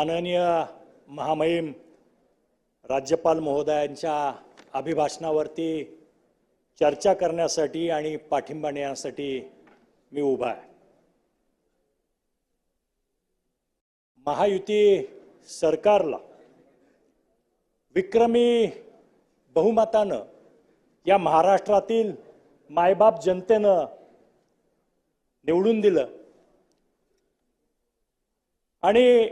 माननीय महामहिम राज्यपाल महोदयांच्या अभिभाषणावरती चर्चा करण्यासाठी आणि पाठिंबा देण्यासाठी मी उभा आहे. महायुती सरकारला विक्रमी बहुमतानं या महाराष्ट्रातील मायबाप जनतेनं निवडून दिलं आणि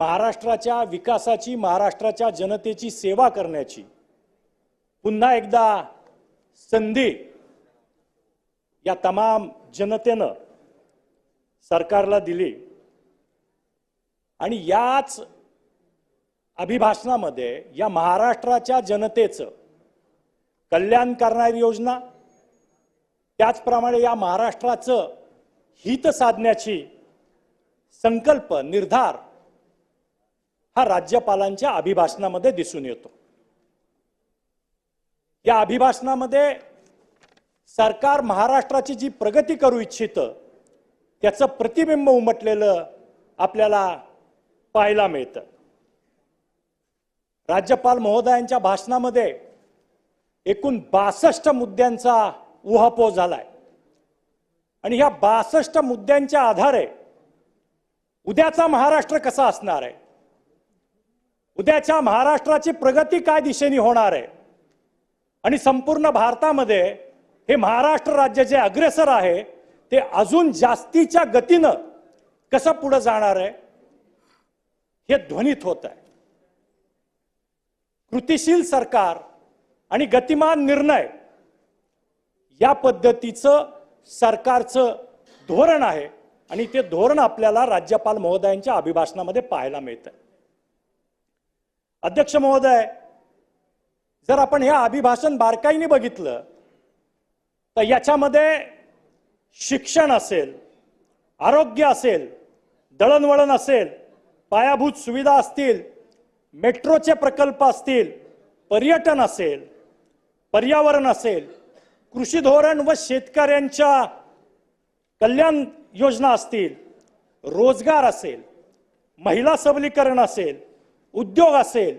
महाराष्ट्राच्या विकासाची महाराष्ट्राच्या जनतेची सेवा करण्याची. पुन्हा एकदा संधी या तमाम जनतेनं सरकारला दिली. आणि याच अभिभाषणामध्ये या महाराष्ट्राच्या जनतेचं कल्याण करणारी योजना त्याचप्रमाणे या महाराष्ट्राचं हित साधण्याची संकल्प निर्धार हा राज्यपालांच्या अभिभाषणामध्ये दिसून येतो. या अभिभाषणामध्ये सरकार महाराष्ट्राची जी प्रगती करू इच्छितं त्याचं प्रतिबिंब उमटलेलं आपल्याला पाहायला मिळतं. राज्यपाल महोदयांच्या भाषणामध्ये एकूण बासष्ट मुद्द्यांचा उहापोह झालाय. आणि ह्या बासष्ट मुद्द्यांच्या आधारे उद्याचा महाराष्ट्र कसा असणार आहे? उद्याच्या महाराष्ट्राची प्रगती काय दिशेने होणार आहे? आणि संपूर्ण भारतामध्ये हे महाराष्ट्र राज्य जे अग्रेसर आहे ते अजून जास्तीच्या गतीनं कसं पुढं जाणार आहे? हे ध्वनित होत आहे. कृतिशील सरकार आणि गतिमान निर्णय या पद्धतीचं सरकारचं धोरण आहे आणि ते धोरण आपल्याला राज्यपाल महोदयांच्या अभिभाषणामध्ये पाहायला मिळतं अध्यक्ष महोदय जर आपण हे अभिभाषण बारकाईने बघितलं तर याच्यामध्ये शिक्षण असेल आरोग्य असेल दळणवळण असेल पायाभूत सुविधा असतील मेट्रोचे प्रकल्प असतील पर्यटन असेल पर्यावरण असेल कृषी धोरण व शेतकऱ्यांच्या कल्याण योजना असतील रोजगार असेल महिला सबलीकरण असेल उद्योग असेल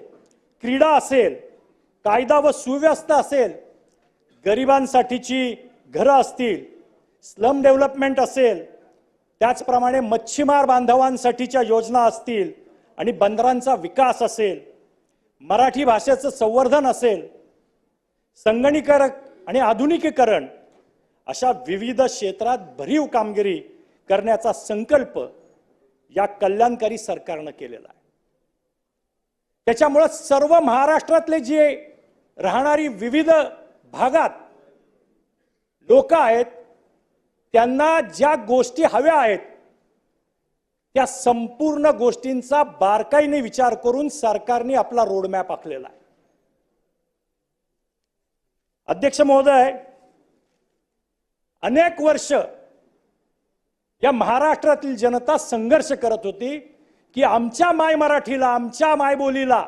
क्रीडा असेल कायदा व सुव्यवस्था असेल गरिबांसाठीची घरं असतील स्लम डेव्हलपमेंट असेल त्याचप्रमाणे मच्छीमार बांधवांसाठीच्या योजना असतील आणि बंदरांचा विकास असेल मराठी भाषेचं संवर्धन असेल संगणीकरक आणि आधुनिकीकरण अशा विविध क्षेत्रात भरीव कामगिरी करण्याचा संकल्प या कल्याणकारी सरकारनं केलेला आहे. त्याच्यामुळं सर्व महाराष्ट्रातले जे राहणारी विविध भागात लोक आहेत त्यांना ज्या गोष्टी हव्या आहेत त्या संपूर्ण गोष्टींचा बारकाईने विचार करून सरकारने आपला रोडमॅप आखलेला आहे. अध्यक्ष महोदय अनेक वर्ष या महाराष्ट्रातील जनता संघर्ष करत होती. की आमच्या माय मराठीला आमच्या मायबोलीला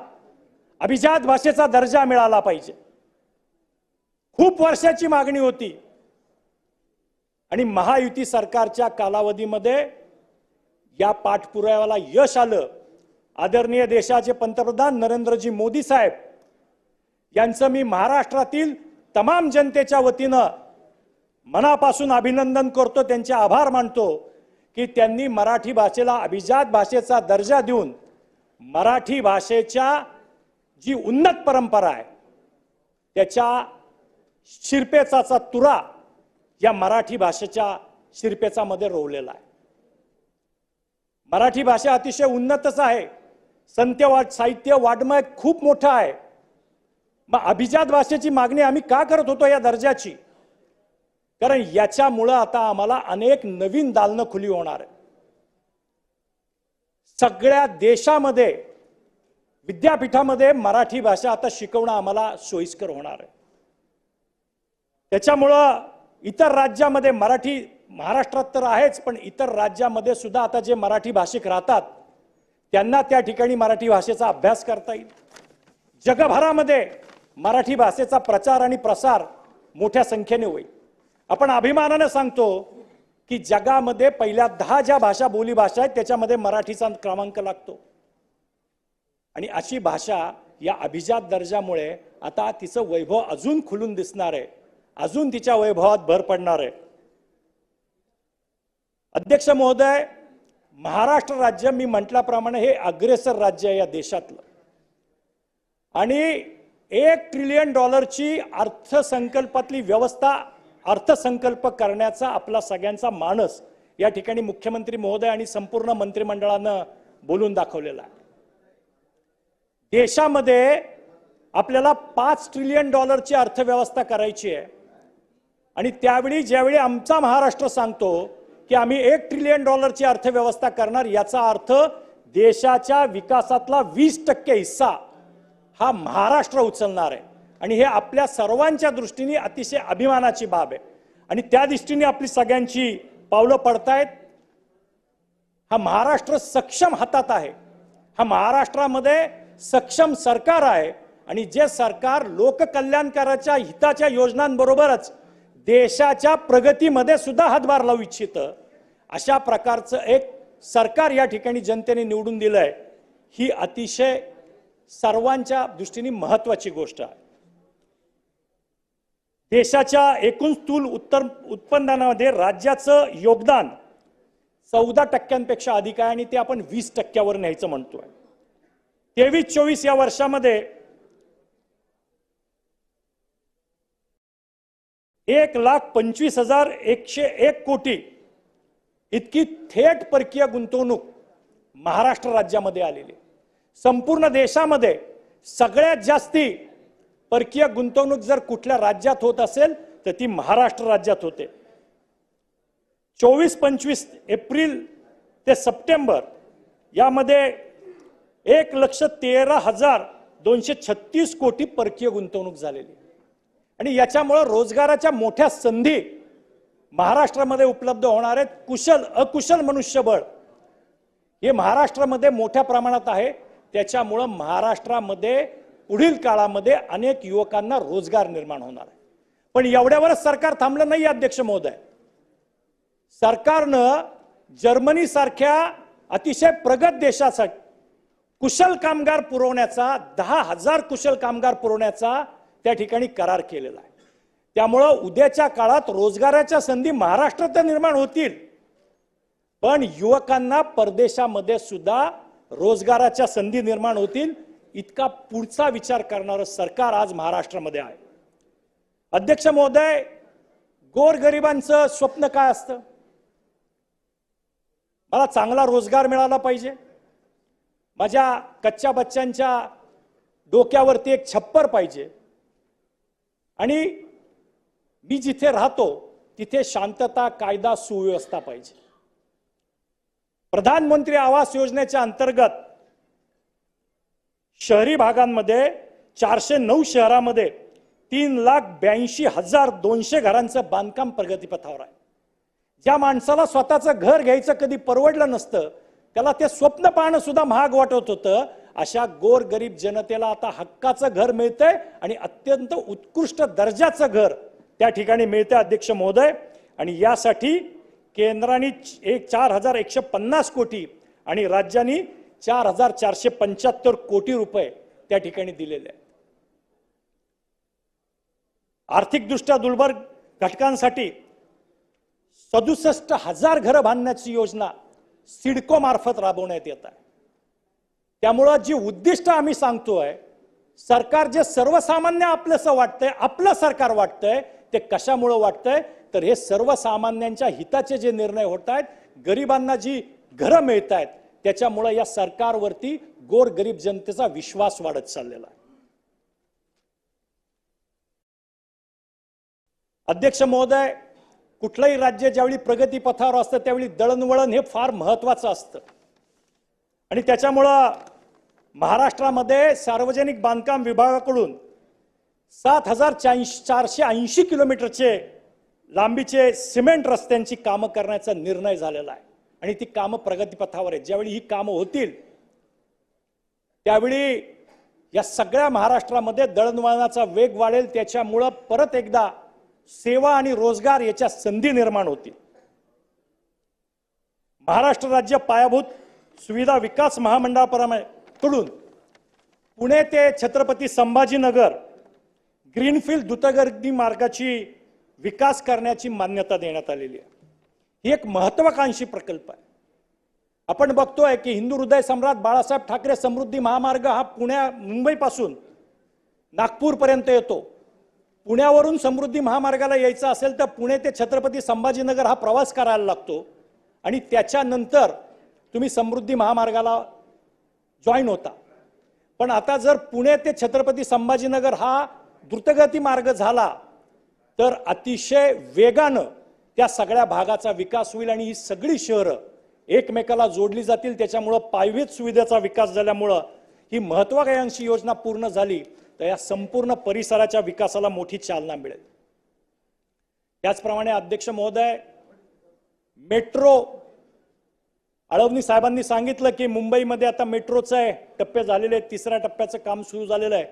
अभिजात भाषेचा दर्जा मिळाला पाहिजे. खूप वर्षाची मागणी होती. आणि महायुती सरकारच्या कालावधीमध्ये या पाठपुराव्याला यश आलं. आदरणीय देशाचे पंतप्रधान नरेंद्रजी मोदी साहेब यांचं मी महाराष्ट्रातील तमाम जनतेच्या वतीनं मनापासून अभिनंदन करतो त्यांचे आभार मानतो. की त्यांनी मराठी भाषेला अभिजात भाषेचा दर्जा देऊन मराठी भाषेच्या जी उन्नत परंपरा आहे त्याच्या शिरपेचाचा तुरा या मराठी भाषेच्या शिरपेचामध्ये रोवलेला आहे. मराठी भाषा अतिशय उन्नतच आहे. संत्यवाद साहित्य वाड्मय खूप मोठं आहे. मग अभिजात भाषेची मागणी आम्ही का करत होतो या दर्जाची? कारण याच्यामुळं आता आम्हाला अनेक नवीन दालनं खुली होणार आहे सगळ्या देशामध्ये विद्यापीठामध्ये मराठी भाषा आता शिकवणं आम्हाला सोयीस्कर होणार आहे. त्याच्यामुळं इतर राज्यामध्ये मराठी महाराष्ट्रात तर आहेच पण इतर राज्यामध्ये सुद्धा आता जे मराठी भाषिक राहतात त्यांना त्या ठिकाणी मराठी भाषेचा अभ्यास करता येईल. जगभरामध्ये मराठी भाषेचा प्रचार आणि प्रसार मोठ्या संख्येने होईल. आपण अभिमानानं सांगतो की जगामध्ये पहिल्या दहा ज्या भाषा बोली भाषा आहेत त्याच्यामध्ये मराठीचा क्रमांक लागतो. आणि अशी भाषा या अभिजात दर्जामुळे आता तिचं वैभव अजून खुलून दिसणार आहे. अजून तिच्या वैभवात भर पडणार आहे. अध्यक्ष महोदय महाराष्ट्र राज्य मी म्हटल्याप्रमाणे हे अग्रेसर राज्य आहे या देशातलं. आणि एक ट्रिलियन डॉलरची अर्थसंकल्पातली व्यवस्था अर्थसंकल्प करण्याचा आपला सगळ्यांचा मानस या ठिकाणी मुख्यमंत्री महोदय आणि संपूर्ण मंत्रिमंडळानं बोलून दाखवलेला आहे. देशामध्ये आपल्याला पाच ट्रिलियन डॉलरची अर्थव्यवस्था करायची आहे. आणि त्यावेळी ज्यावेळी आमचा महाराष्ट्र सांगतो की आम्ही एक ट्रिलियन डॉलरची अर्थव्यवस्था करणार याचा अर्थ देशाच्या विकासातला वीस टक्के हिस्सा हा महाराष्ट्र उचलणार आहे. आणि हे आपल्या सर्वांच्या दृष्टीने अतिशय अभिमानाची बाब आहे. आणि त्या दृष्टीने आपली सगळ्यांची पावलं पडतायत. हा महाराष्ट्र सक्षम हातात आहे. हा महाराष्ट्रामध्ये सक्षम सरकार आहे. आणि जे सरकार लोककल्याणकाराच्या हिताच्या योजनांबरोबरच देशाच्या प्रगतीमध्ये सुद्धा हातभार लावू इच्छितं अशा प्रकारचं एक सरकार या ठिकाणी जनतेने निवडून दिलंय. ही अतिशय सर्वांच्या दृष्टीने महत्वाची गोष्ट आहे. देशाच्या एकूण स्थूल उत्तर उत्पन्नामध्ये राज्याचं योगदान चौदा टक्क्यांपेक्षा अधिक आहे आणि ते आपण वीस टक्क्यावर न्यायचं म्हणतोय. तेवीस चोवीस या वर्षामध्ये एक लाख पंचवीस हजार एकशे एक कोटी इतकी थेट परकीय गुंतवणूक महाराष्ट्र राज्यामध्ये आलेली संपूर्ण देशामध्ये सगळ्यात जास्ती परकीय गुंतवणूक जर कुठल्या राज्यात होत असेल तर ती महाराष्ट्र राज्यात होते. चोवीस पंचवीस एप्रिल ते सप्टेंबर यामध्ये एक लक्ष तेरा हजार दोनशे छत्तीस कोटी परकीय गुंतवणूक झालेली. आणि याच्यामुळं रोजगाराच्या मोठ्या संधी महाराष्ट्रामध्ये उपलब्ध होणार आहेत. कुशल अकुशल मनुष्यबळ हे महाराष्ट्रामध्ये मोठ्या प्रमाणात आहे. त्याच्यामुळं महाराष्ट्रामध्ये पुढील काळामध्ये अनेक युवकांना रोजगार निर्माण होणार आहे. पण एवढ्यावरच सरकार थांबलं नाही अध्यक्ष महोदय. सरकारनं जर्मनी सारख्या अतिशय प्रगत देशासाठी कुशल कामगार पुरवण्याचा दहा हजार कुशल कामगार पुरवण्याचा त्या ठिकाणी करार केलेला आहे. त्यामुळं उद्याच्या काळात रोजगाराच्या संधी महाराष्ट्रात तर निर्माण होतील. पण युवकांना परदेशामध्ये सुद्धा रोजगाराच्या संधी निर्माण होतील. इतका पुढचा विचार करणारं सरकार आज महाराष्ट्रामध्ये आहे. अध्यक्ष महोदय गोरगरिबांचं स्वप्न काय असतं? मला चांगला रोजगार मिळाला पाहिजे. माझ्या कच्च्या बच्चांच्या डोक्यावरती एक छप्पर पाहिजे. आणि मी जिथे राहतो तिथे शांतता कायदा सुव्यवस्था पाहिजे. प्रधानमंत्री आवास योजनेच्या अंतर्गत शहरी भागांमध्ये चारशे नऊ शहरामध्ये तीन लाख ब्याऐंशी हजार दोनशे घरांचं बांधकाम प्रगतीपथावर आहे. ज्या माणसाला स्वतःचं घर घ्यायचं कधी परवडलं नसतं त्याला ते स्वप्न पाहणं सुद्धा महाग वाटत होतं. अशा गोर गरीब जनतेला आता हक्काचं घर मिळतंय आणि अत्यंत उत्कृष्ट दर्जाचं घर त्या ठिकाणी मिळतंय अध्यक्ष महोदय. आणि यासाठी केंद्राने एक चार हजार एकशे पन्नास कोटी आणि राज्यांनी चार हजार चारशे पंच्याहत्तर कोटी रुपये त्या ठिकाणी दिलेले आहेत. आर्थिकदृष्ट्या दुर्बल घटकांसाठी सदुसष्ट हजार घरं बांधण्याची योजना सिडको मार्फत राबवण्यात येत आहे. त्यामुळं जी उद्दिष्ट आम्ही सांगतोय सरकार जे सर्वसामान्य आपलंसं वाटतंय आपलं सरकार वाटतंय ते कशामुळं वाटतंय? तर हे सर्वसामान्यांच्या हिताचे जे निर्णय होत आहेत गरिबांना जी घरं मिळत आहेत त्याच्यामुळं या सरकारवरती गोर गरीब जनतेचा विश्वास वाढत चाललेला आहे. अध्यक्ष महोदय कुठलंही राज्य ज्यावेळी प्रगती पथावर असतं त्यावेळी दळणवळण हे फार महत्वाचं असतं. आणि त्याच्यामुळं महाराष्ट्रामध्ये सार्वजनिक बांधकाम विभागाकडून सात हजार चारशे ऐंशी किलोमीटरचे लांबीचे सिमेंट रस्त्यांची कामं करण्याचा निर्णय झालेला आहे. आणि ती कामं प्रगतीपथावर आहेत. ज्यावेळी ही कामं होतील त्यावेळी या सगळ्या महाराष्ट्रामध्ये दळणवळणाचा वेग वाढेल. त्याच्यामुळं परत एकदा सेवा आणि रोजगार याच्या संधी निर्माण होतील. महाराष्ट्र राज्य पायाभूत सुविधा विकास महामंडळाकडून पुणे ते छत्रपती संभाजीनगर ग्रीनफील्ड द्रुतगती मार्गाची विकास करण्याची मान्यता देण्यात आलेली आहे. ही एक महत्वाकांक्षी प्रकल्प आहे. आपण बघतोय की हिंदू हृदय सम्राट बाळासाहेब ठाकरे समृद्धी महामार्ग हा पुण्या मुंबईपासून नागपूरपर्यंत येतो. पुण्यावरून समृद्धी महामार्गाला यायचं असेल तर पुणे ते छत्रपती संभाजीनगर हा प्रवास करायला लागतो. आणि त्याच्यानंतर तुम्ही समृद्धी महामार्गाला जॉईन होता. पण आता जर पुणे ते छत्रपती संभाजीनगर हा द्रुतगती मार्ग झाला तर अतिशय वेगानं त्या सगळ्या भागाचा विकास होईल आणि ही सगळी शहरं एकमेकाला जोडली जातील. त्याच्यामुळं पायवेत सुविधेचा विकास झाल्यामुळं ही महत्वाकांक्षी योजना पूर्ण झाली तर या संपूर्ण परिसराच्या विकासाला मोठी चालना मिळेल. त्याचप्रमाणे अध्यक्ष महोदय मेट्रो अळवणी साहेबांनी सांगितलं की मुंबईमध्ये आता मेट्रोचं आहे टप्पे झालेले आहेत तिसऱ्या टप्प्याचं काम सुरू झालेलं आहे.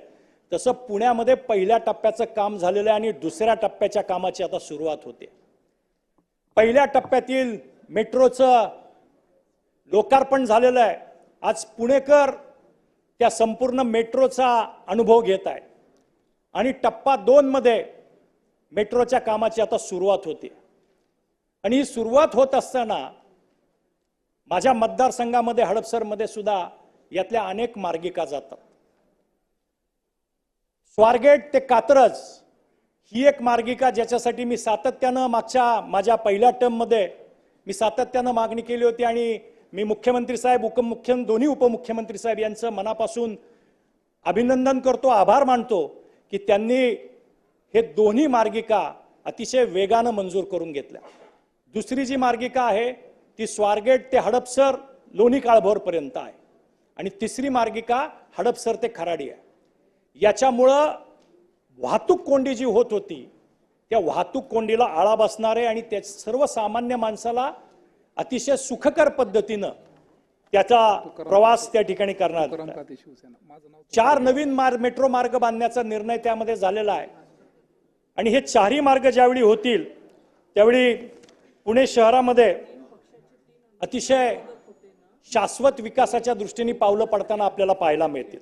तसं पुण्यामध्ये पहिल्या टप्प्याचं काम झालेलं आहे आणि दुसऱ्या टप्प्याच्या कामाची आता सुरुवात होते. पहिल्या टप्प्यातील मेट्रोचं लोकार्पण झालेलं आहे. आज पुणेकर त्या संपूर्ण मेट्रोचा अनुभव घेत आहे. आणि टप्पा दोनमध्ये मेट्रोच्या कामाची आता सुरुवात होते. आणि ही सुरुवात होत असताना माझ्या मतदारसंघामध्ये हडपसरमध्ये सुद्धा यातल्या अनेक मार्गिका जातात. स्वारगेट ते कात्रज ही एक मार्गिका ज्याच्यासाठी मी सातत्यानं मागच्या माझ्या पहिल्या टर्ममध्ये मी सातत्यानं मागणी केली होती आणि मी मुख्यमंत्री साहेब उपमुख्य दोन्ही उपमुख्यमंत्री साहेब यांचं मनापासून अभिनंदन करतो आभार मानतो की त्यांनी हे दोन्ही मार्गिका अतिशय वेगानं मंजूर करून घेतल्या. दुसरी जी मार्गिका आहे ती स्वारगेट ते हडपसर लोणी काळभोरपर्यंत आहे. आणि तिसरी मार्गिका हडपसर ते खराडी आहे. याच्यामुळं वाहतूक कोंडी जी होत होती त्या वाहतूक कोंडीला आळा बसणारे आणि त्या सर्वसामान्य माणसाला अतिशय सुखकर पद्धतीनं त्याचा प्रवास त्या ठिकाणी नाव चार नवीन मार्ग मेट्रो मार्ग बांधण्याचा निर्णय त्यामध्ये झालेला आहे. आणि हे चारही मार्ग ज्यावेळी होतील त्यावेळी पुणे शहरामध्ये अतिशय शाश्वत विकासाच्या दृष्टीने पावलं पडताना आपल्याला पाहायला मिळतील.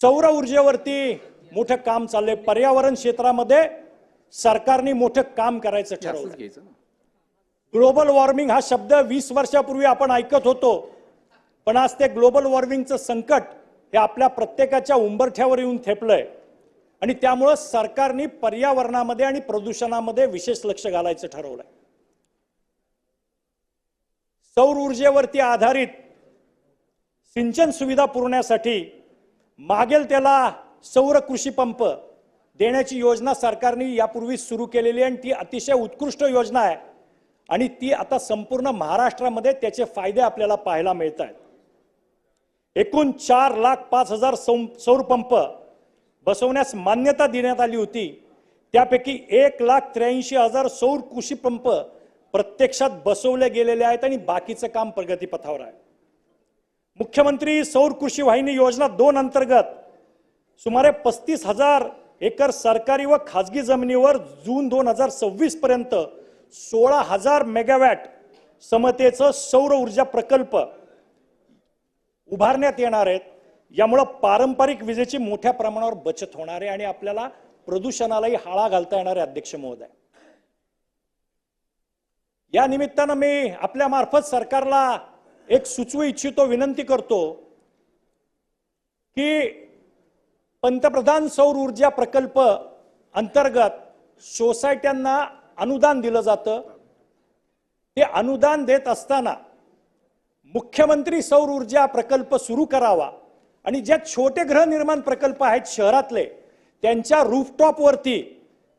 सौर ऊर्जेवरती मोठं काम चाललंय. पर्यावरण क्षेत्रामध्ये सरकारने मोठं काम करायचं ठरवलं ग्लोबल वॉर्मिंग हा शब्द वीस वर्षापूर्वी आपण ऐकत होतो. पण आज ते ग्लोबल वॉर्मिंगचं संकट हे आपल्या प्रत्येकाच्या उंबरठ्यावर येऊन थेपलंय. आणि त्यामुळं सरकारने पर्यावरणामध्ये आणि प्रदूषणामध्ये विशेष लक्ष घालायचं ठरवलंय. सौर ऊर्जेवरती आधारित सिंचन सुविधा पुरवण्यासाठी मागेल त्याला सौर कृषी पंप देण्याची योजना सरकारने यापूर्वी सुरू केलेली आहे आणि ती अतिशय उत्कृष्ट योजना आहे. आणि ती आता संपूर्ण महाराष्ट्रामध्ये त्याचे फायदे आपल्याला पाहायला मिळत आहेत एकूण चार लाख पाच हजार सौ- सौर पंप बसवण्यास मान्यता देण्यात आली होती. त्यापैकी एक लाख त्र्याऐंशी हजार सौर कृषी पंप प्रत्यक्षात बसवले गेलेले आहेत आणि बाकीचं काम प्रगतीपथावर आहे. मुख्यमंत्री सौर कृषी वाहिनी योजना दोन अंतर्गत सुमारे पस्तीस हजार एकर सरकारी व खाजगी जमिनीवर जून दोन हजार सव्वीस पर्यंत सोळा हजार मेगावॅट समतेचं सौर ऊर्जा प्रकल्प उभारण्यात येणार आहेत. यामुळं पारंपरिक विजेची मोठ्या प्रमाणावर बचत होणार आहे आणि आपल्याला प्रदूषणालाही हाळा घालता येणार आहे अध्यक्ष महोदय. या निमित्तानं मी आपल्या मार्फत सरकारला एक सुचवू इच्छितो विनंती करतो की पंतप्रधान सौर ऊर्जा प्रकल्प अंतर्गत सोसायट्यांना अनुदान दिलं जातं. ते अनुदान देत असताना मुख्यमंत्री सौर ऊर्जा प्रकल्प सुरू करावा आणि ज्या छोटे गृहनिर्माण प्रकल्प आहेत शहरातले त्यांच्या रूफटॉपवरती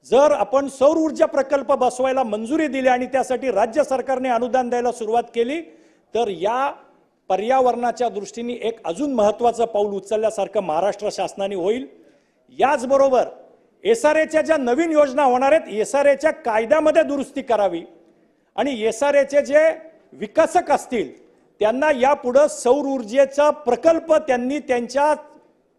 जर आपण सौर ऊर्जा प्रकल्प बसवायला मंजुरी दिली आणि त्यासाठी राज्य सरकारने अनुदान द्यायला सुरुवात केली तर या पर्यावरणाच्या दृष्टीने एक अजून महत्वाचं पाऊल उचलल्यासारखं महाराष्ट्र शासनाने होईल. याचबरोबर एस आर एच्या ज्या नवीन योजना होणार आहेत एस आर एच्या कायद्यामध्ये दुरुस्ती करावी. आणि एस आर एचे जे विकसक असतील त्यांना यापुढं सौर ऊर्जेचा प्रकल्प त्यांनी त्यांच्या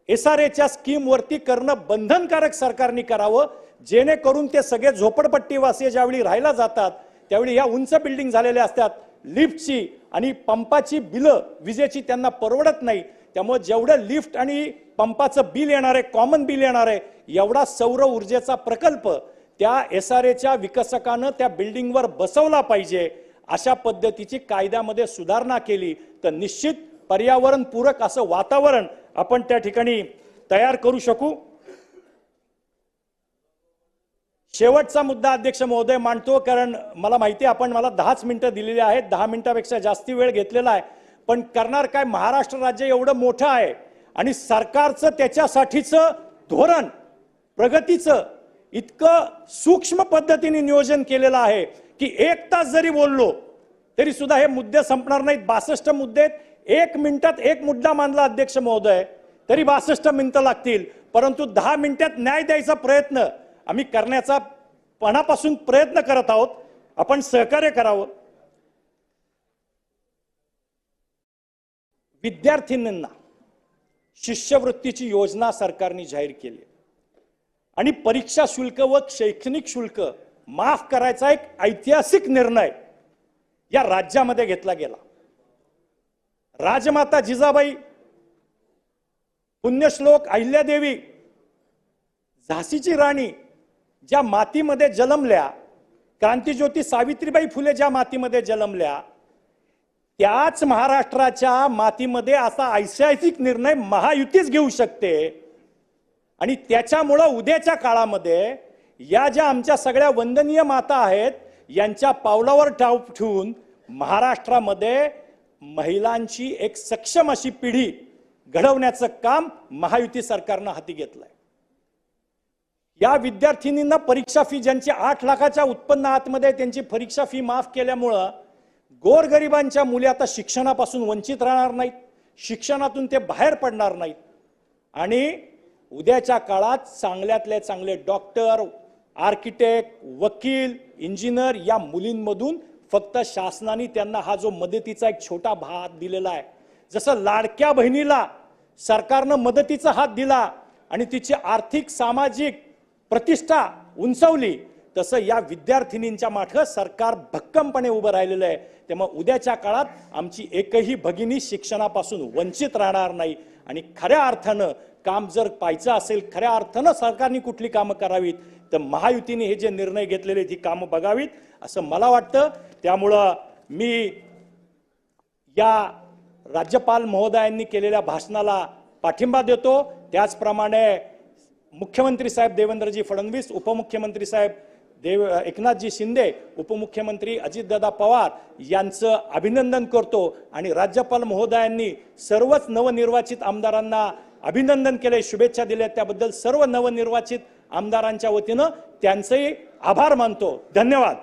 एस आर एच्या स्कीमवरती करणं बंधनकारक सरकारने करावं जेणेकरून ते सगळे झोपडपट्टीवासी ज्यावेळी राहायला जातात त्यावेळी या उंच बिल्डिंग झालेल्या असतात. लिफ्टची आणि पंपाची बिलं विजेची त्यांना परवडत नाही. त्यामुळे जेवढं लिफ्ट आणि पंपाचं बिल येणार आहे कॉमन बिल येणार आहे एवढा सौर ऊर्जेचा प्रकल्प त्या एस आर एच्या विकसकानं त्या बिल्डिंगवर बसवला पाहिजे. अशा पद्धतीची कायद्यामध्ये सुधारणा केली तर निश्चित पर्यावरणपूरक असं वातावरण आपण त्या ठिकाणी तयार करू शकू. शेवटचा मुद्दा अध्यक्ष महोदय मांडतो कारण मला माहिती आहे आपण मला दहाच मिनिटं दिलेली आहेत दहा मिनिटापेक्षा जास्ती वेळ घेतलेला आहे. पण करणार काय? महाराष्ट्र राज्य एवढं मोठं आहे आणि सरकारचं त्याच्यासाठीचं धोरण प्रगतीचं इतकं सूक्ष्म पद्धतीने नियोजन केलेलं आहे की एक तास जरी बोललो तरी सुद्धा हे मुद्दे संपणार नाहीत. बासष्ट मुद्दे एक मिनिटात एक मुद्दा मानला अध्यक्ष महोदय तरी बासष्ट मिनिटं लागतील. परंतु दहा मिनिटात न्याय द्यायचा प्रयत्न आम्ही करण्याचा पणापासून प्रयत्न करत आहोत. आपण सहकार्य करावं. विद्यार्थिनींना शिष्यवृत्तीची योजना सरकारने जाहीर केली. आणि परीक्षा शुल्क व शैक्षणिक शुल्क माफ करायचा एक ऐतिहासिक निर्णय या राज्यामध्ये घेतला गेला. राजमाता जिजाबाई पुण्यश्लोक अहिल्यादेवी झाशीची राणी ज्या मातीमध्ये जन्मल्या क्रांतीज्योती सावित्रीबाई फुले ज्या मातीमध्ये जन्मल्या त्याच महाराष्ट्राच्या मातीमध्ये असा ऐतिहासिक निर्णय महायुतीच घेऊ शकते. आणि त्याच्यामुळं उद्याच्या काळामध्ये या ज्या आमच्या सगळ्या वंदनीय माता आहेत यांच्या पावलावर ठाव ठेवून महाराष्ट्रामध्ये महिलांची एक सक्षम अशी पिढी घडवण्याचं काम महायुती सरकारनं हाती घेतलंय. या विद्यार्थिनींना परीक्षा फी ज्यांची आठ लाखाच्या उत्पन्न आतमध्ये त्यांची परीक्षा फी माफ केल्यामुळं गोरगरिबांच्या मुली आता शिक्षणापासून वंचित राहणार नाहीत. शिक्षणातून ते बाहेर पडणार नाहीत. आणि उद्याच्या काळात चांगल्यातले चांगले डॉक्टर आर्किटेक्ट वकील इंजिनियर या मुलींमधून फक्त शासनाने त्यांना हा जो मदतीचा एक छोटा भाग दिलेला आहे. जसं लाडक्या बहिणीला सरकारनं मदतीचा हात दिला आणि तिची आर्थिक सामाजिक प्रतिष्ठा उंचवली तसं या विद्यार्थिनींच्या माठं सरकार भक्कमपणे उभं राहिलेलं आहे. त्यामुळे उद्याच्या काळात आमची एकही भगिनी शिक्षणापासून वंचित राहणार नाही. आणि खऱ्या अर्थानं काम जर पाहायचं असेल खऱ्या अर्थानं सरकारने कुठली कामं करावीत तर महायुतीने हे जे निर्णय घेतलेले ती कामं बघावीत असं मला वाटतं. त्यामुळं मी या राज्यपाल महोदयांनी केलेल्या भाषणाला पाठिंबा देतो. त्याचप्रमाणे मुख्यमंत्री साहेब देवेंद्रजी फडणवीस उपमुख्यमंत्री साहेब देव एकनाथजी शिंदे उपमुख्यमंत्री अजितदादा पवार यांचं अभिनंदन करतो आणि राज्यपाल महोदयांनी सर्वच नवनिर्वाचित आमदारांना अभिनंदन केले शुभेच्छा दिल्या. त्याबद्दल सर्व नवनिर्वाचित आमदारांच्या वतीनं त्यांचेही आभार मानतो. धन्यवाद.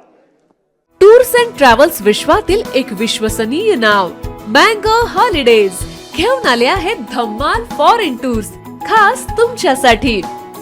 टूर्स अँड ट्रॅव्हल्स विश्वातील एक विश्वसनीय नाव मँगो हॉलिडेज. घेऊन आले आहेत धम्माल फॉरेन टूर्स खास तुमच्यासाठी.